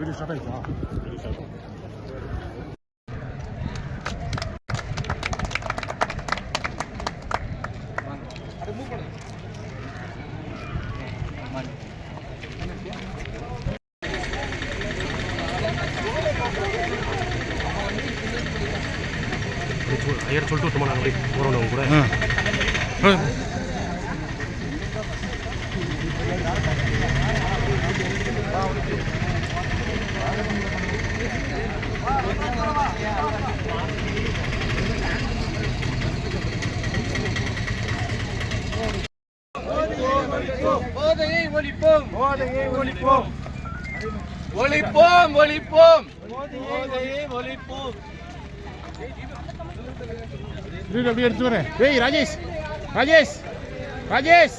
여기 잡아 있잖아. 여기 잡아. 얘를 절도 도망가는 우리 걸어놓은 거래. 응. 응. போதையை ஒழிப்போம் போதையை ஒழிப்போம் ஒழிப்போம் ஒழிப்போம் போதையை ஒழிப்போம் வீடியோ அப்படியே எடுத்து வரேன் ஏய் ராஜேஷ் ராஜேஷ் ராஜேஷ்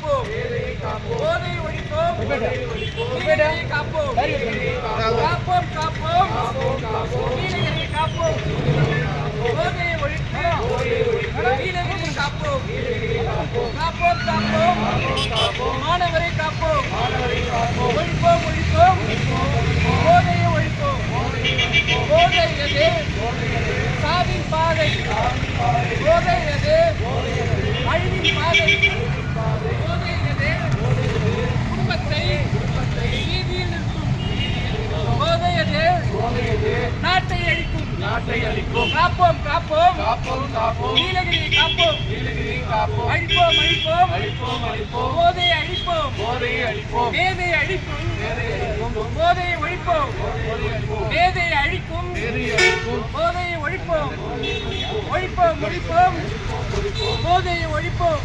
காப்போம். போதையை ஒழிப்போம். நீலகிரியை காப்போம். காப்போம் காப்போம். நீலகிரியை காப்போம். போதையை ஒழித்து நீலகிரியை காப்போம். காப்போம் காப்போம். மாணவரை காப்போம். ஒழிப்போம் ஒழிப்போம். போதையை ஒழிப்போம். போதை எது? சாவின் பாதை. போதை எது? அழிவின் பாதை எது குடும்பத்தை வீதியில் நிறுத்தும் போதை எது நாட்டை அழிக்கும் நாட்டை அழிக்கும் காப்போம் காப்போம். காப்போம் காப்போம். நீலகிரியை காப்போம். நீலகிரியை காப்போம். அழிப்போம் அழிப்போம். அழிப்போம் அழிப்போம். போதையை அழிப்போம். போதையை அழிப்போம். வேதையை அழிக்கும் போதையை ஒழிப்போம். வேதையை அழிக்கும். போதையை ஒழிப்போம். ஒழிப்போம் ஒழிப்போம். போதையை ஒழிப்போம்.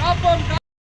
காப்போம்